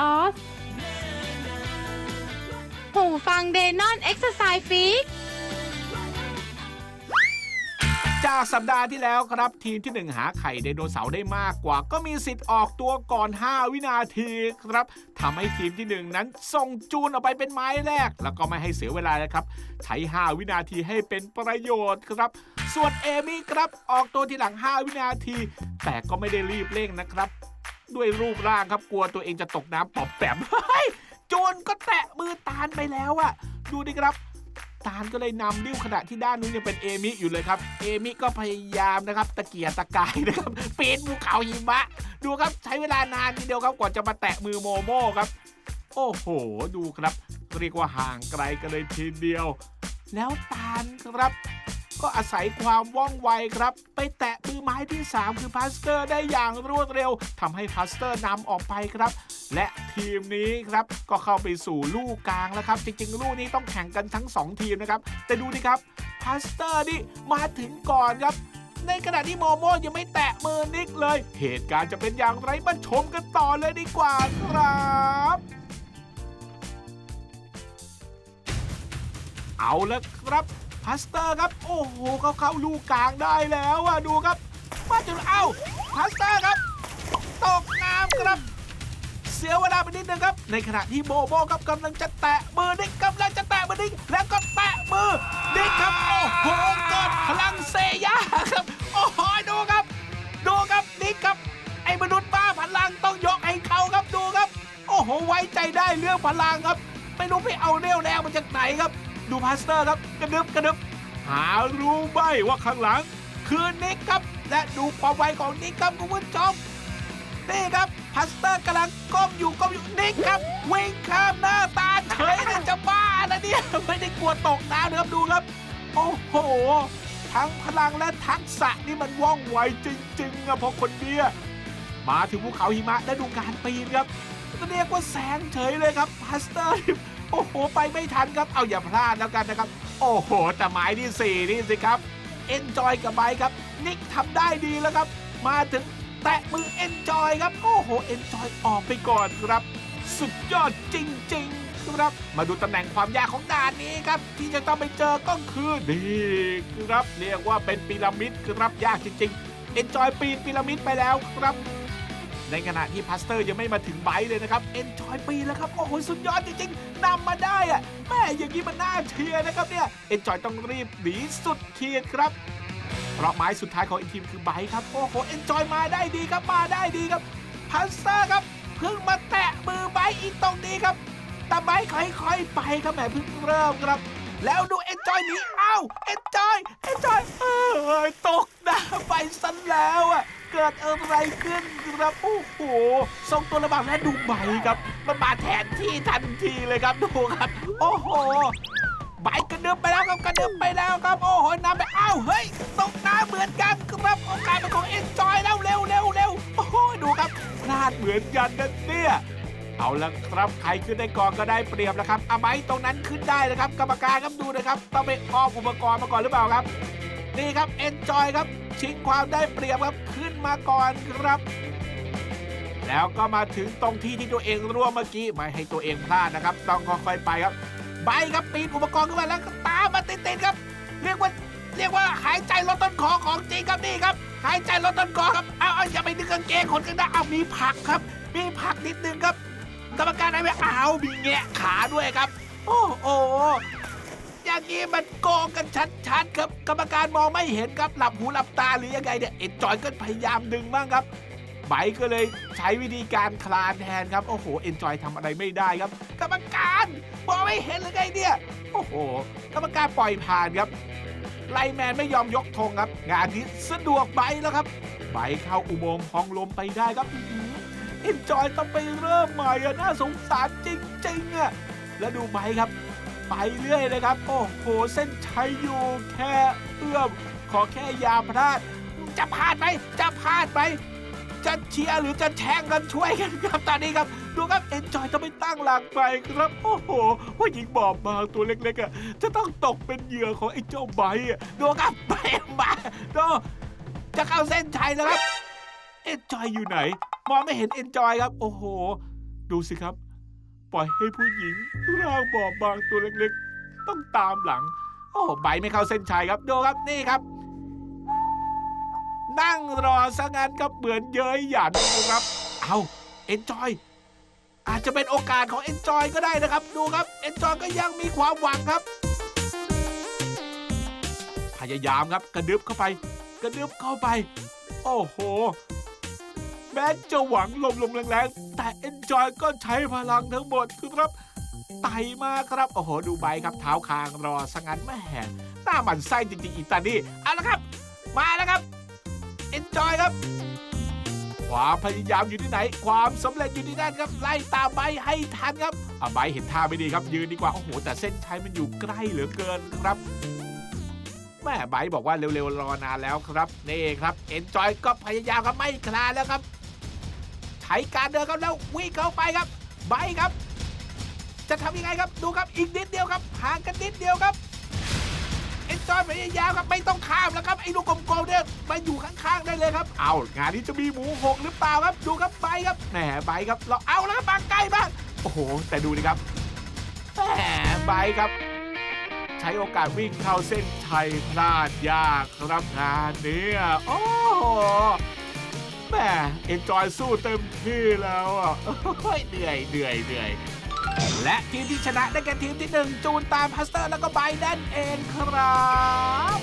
ออสหูฟังเดนอนเอ็กซ์ไซส์ฟิกจากสัปดาห์ที่แล้วครับทีมที่หนึ่งหาไข่ไดโนเสาร์ได้มากกว่า ก็มีสิทธิ์ออกตัวก่อน 5 วินาทีครับทำให้ทีมที่หนึ่งนั้นส่งจูนออกไปเป็นไม้แรก แล้วก็ไม่ให้เสียเวลานะครับ ใช้ 5 วินาทีให้เป็นประโยชน์ครับ ส่วนเอมี่ครับออกตัวทีหลัง 5 วินาที แต่ก็ไม่ได้รีบเร่งนะครับ ด้วยรูปร่างครับกลัวตัวเองจะตกน้ำปอบแปมเฮ้ยโจนก็แตะมือตาลไปแล้วอะดูดิครับตาลก็เลยนำดิ้วขณะที่ด้านนู้นยังเป็นเอมิอยู่เลยครับ เอมิก็พยายามนะครับ ตะเกียกตะกายนะครับปีนภูเขาหิมะ ดูครับใช้เวลานานทีเดียวครับกว่าจะมาแตะมือโมโม่ครับ โอ้โห ดูครับ เรียกว่าห่างไกลกันเลยทีเดียว แล้วตาลครับ ก็อาศัยความว่องไวครับ ไปแตะมือไม้ที่ 3 คือพาสเตอร์ได้อย่างรวดเร็วทำให้พาสเตอร์นำออกไปครับ และทีมนี้ครับก็เข้าไปสู่ลูกกลางแล้วครับ จริงๆ ลูกนี้ต้องแข่งกันทั้ง 2 ทีมนะครับ แต่ดูดิครับพาสเตอร์นี่มาถึงก่อนครับในขณะที่โมโมยังไม่แตะมือนิกเลย เหตุการณ์จะเป็นอย่างไรมาชมกันต่อเลยดีกว่าครับเอาละครับ พาสเตอร์ครับ โอ้โหเขาเข้าลูกกลางได้แล้วอะดูครับ มาจนเอ้าพาสเตอร์ครับ ตกน้ำครับ เสียเวลาไปนิดนึงครับ ในขณะที่โบโบครับกำลังจะแตะมือนิกกำลังจะแตะมือนิกแล้วก็แตะมือนิกครับโอ้โหเกิดพลังเซย่าครับ โอ้โหดูครับ ดูครับนิกครับ ไอ้มนุษย์บ้าพลังต้องยกให้เขาครับดูครับ โอ้โหไว้ใจได้เรื่องพลังครับ ไม่รู้ไปเอาเรี่ยวแรงมาจากไหนครับ ดูพาสเตอร์ครับกระดึบกระดึบหารู้ไหมว่าข้างหลัง คือนิกครับ และดูความไวของนิกครับคุณผู้ชมนี่ครับพัสเตอร์กำลังก้มอยู่ก้มอยู่นิกครับวิ่งข้ามหน้าตาเฉยเลยจะบ้านะเนี่ยไม่ได้กลัวตกน้ำนะครับดูครับ โอ้โห ทั้งพลังและทักษะนี่มันว่องไวจริงๆอะพราะคนเนี้ยมาถึงภูเขาหิมะและดูการปีนครับก็เรียกว่าแสงเฉยเลยครับพัสเตอร์ โอ้โห ไปไม่ทันครับเอาอย่าพลาดแล้วกันนะครับ โอ้โห แต่หมายที่สี่นี่สิครับเอนจอยกับไบค์ครับ นิกทำได้ดีแล้วครับ มาถึงแตะมือเอนจอยครับ โอ้โหเอนจอยออกไปก่อนครับ สุดยอดจริง ๆ ครับ มาดูตำแหน่งความยากของด่านนี้ครับ ที่จะต้องไปเจอก็คือนี่ครับ เรียกว่าเป็นพีระมิดครับยากจริงๆเอนจอยปีนพีระมิดไปแล้วครับ ในขณะที่พาสเตอร์ยังไม่มาถึงไบค์เลยนะครับเอนจอยปีแล้วครับโอ้โหสุดยอดจริงๆนำมาได้อะแม่อย่างนี้มันน่าเชียร์นะครับเนี่ยเอนจอยต้องรีบหนีสุดขีดครับเพราะไม้สุดท้ายของอีกทีมคือไบค์ครับโอ้โหเอนจอยมาได้ดีครับมาได้ดีครับพัสเตอร์ครับเพิ่งมาแตะมือไบค์อีกตรงนี้ครับแต่ไบค์ค่อยๆไปครับแหมเพิ่งเริ่มครับแล้วดูเอนจอยหนีอ้าวเอนจอยเอนจอยเอ้ยตกน้ำไปซะแล้วอะ เกิดอะไรขึ้นครับโอ้โหทรงตัวระบาดและดูใบครับ มันมาแทนที่ทันทีเลยครับดูครับ โอ้โหใบกระเดึบไปแล้วครับกระเดึบไปแล้วครับโอ้โหน้ำไปอ้าวเฮ้ยตกน้ำเหมือนกันครับโอกาสเป็นของเอ็นจอยแล้วเร็วเร็วเร็วโอ้โหดูครับพลาดเหมือนกันนะเนี่ยเอาละครับใครขึ้นได้ก่อนก็ได้เปรียบแล้วครับอาไบตรงนั้นขึ้นได้นะครับ กรรมการครับดูนะครับต้องไปอ้อมอุปกรณ์มาก่อนหรือเปล่าครับนี่ครับเอ็นจอยครับชิงความได้เปรียบครับ มาก่อนครับ แล้วก็มาถึงตรงที่ที่ตัวเองร่วงเมื่อกี้ไม่ให้ตัวเองพลาดนะครับ ต้องค่อยๆไปครับ ใบครับปีนอุปกรณ์ขึ้นมาแล้วก็ตามมาติดๆครับ เรียกว่าเรียกว่าหายใจลดต้นคอของจริงครับนี่ครับ หายใจลดต้นคอครับเอาเอาอย่าไปดึงกางเกงคนข้างหน้เอามีผักครับ มีผักนิดนึงครับกรรมการได้ไหมเอามีแงะขาด้วยครับ โอ้โห อย่างนี้มันโกงกันชัดๆ ครับ กรรมการมองไม่เห็นครับหลับหูหลับตาหรือยังไงเนี่ยเอ็นจอยก็พยายามดึงบ้างครับไบก็เลยใช้วิธีการคลานแทนครับ โอ้โห เอ็นจอยทำอะไรไม่ได้ครับ กรรมการมองไม่เห็นหรือไงเนี่ย โอ้โห กรรมการปล่อยผ่านครับไลแมนไม่ยอมยกธงครับ งานนี้สะดวกไบแล้วครับไบเข้าอุโมงค์พองลมไปได้ครับเอ็นจอยต้องไปเริ่มใหม่อะน่าสงสารจริงๆอะแล้วดูไบครับ ไปเรื่อยเลยครับ โอ้โห เส้นชัยอยู่แค่เอื้อม ขอแค่อยาพลาด จะพลาดไหม จะพลาดไหม จะเชียร์หรือจะแช่งกันช่วยกันครับตอนนี้ครับ ดูครับเอนจอยจะไม่ตั้งหลักไปครับ โอ้โหผู้หญิงบอบบางตัวเล็กๆอะจะต้องตกเป็นเหยื่อของไอ้เจ้าไบอะดูครับไปมาดูจะเข้าเส้นชัยแล้วครับเอนจอยอยู่ไหน มองไม่เห็นเอนจอยครับ โอ้โห ดูสิครับ ปล่อยให้ผู้หญิง ร่างบอบบางตัวเล็กๆ ต้องตามหลัง โอ้ใบไม่เข้าเส้นชัยครับดูครับนี่ครับ นั่งรอซะงั้นครับเหมือนเย้ยหยันนะครับ เอาเอนจอยอาจจะเป็นโอกาสของเอนจอยก็ได้นะครับ ดูครับเอนจอยก็ยังมีความหวังครับ พยายามครับกระดึบเข้าไป กระดึบเข้าไป โอ้โห แม้จะหวังลมๆแรงๆ แต่เอนจอยก็ใช้พลังทั้งหมดครับไต่มาครับ โอ้โห ดูใบครับเท้าคางรอสังันแม่หน้าหมันไส้จริงๆอีตานี่เอาละครับ มาแล้วครับเอนจอยครับ ความพยายามอยู่ที่ไหน ความสำเร็จอยู่ที่นั่นครับ ไล่ตามใบให้ทันครับอะใบเห็นท่าไม่ดีครับยืนดีกว่า โอ้โห แต่เส้นชัยมันอยู่ใกล้เหลือเกินครับ ม่ไบร์บอกว่าเร็วๆรอนานแล้วครับนี่ครับเอนจอยก็พยายามครับไม่คลานแล้วครับใช้การเดินครับแล้ววิ่งเข้าไปครับไบร์ครับ จะทำยังไงครับดูครับอีกนิดเดียวครับห่างกันนิดเดียวครับเอนจอยพยายามครับไม่ต้องข้ามแล้วครับไอ้ลูกกลมๆเนี่ยมาอยู่ข้างๆได้เลยครับ เอางานนี้จะมีหมูหกหรือเปล่าครับดูครับไบร์ครับแหมไบร์ครับเราเอาแล้วครับมาใกล้มากโอ้โหแต่ดูดิครับแหมไบร์ครับ ช้โอกาสวิ่งเข้าเส้นชัยพลาดยากครับงานนี้โอ้โหแหม่เอนจอยสู้เต็มที่แล้วอะเหนื่อยเหนื่อยเหนื่อยและทีมที่ชนะได้แก่ทีมที่หนึ่งจูนตามพัสเตอร์แล้วก็ไบนั่นเองครับ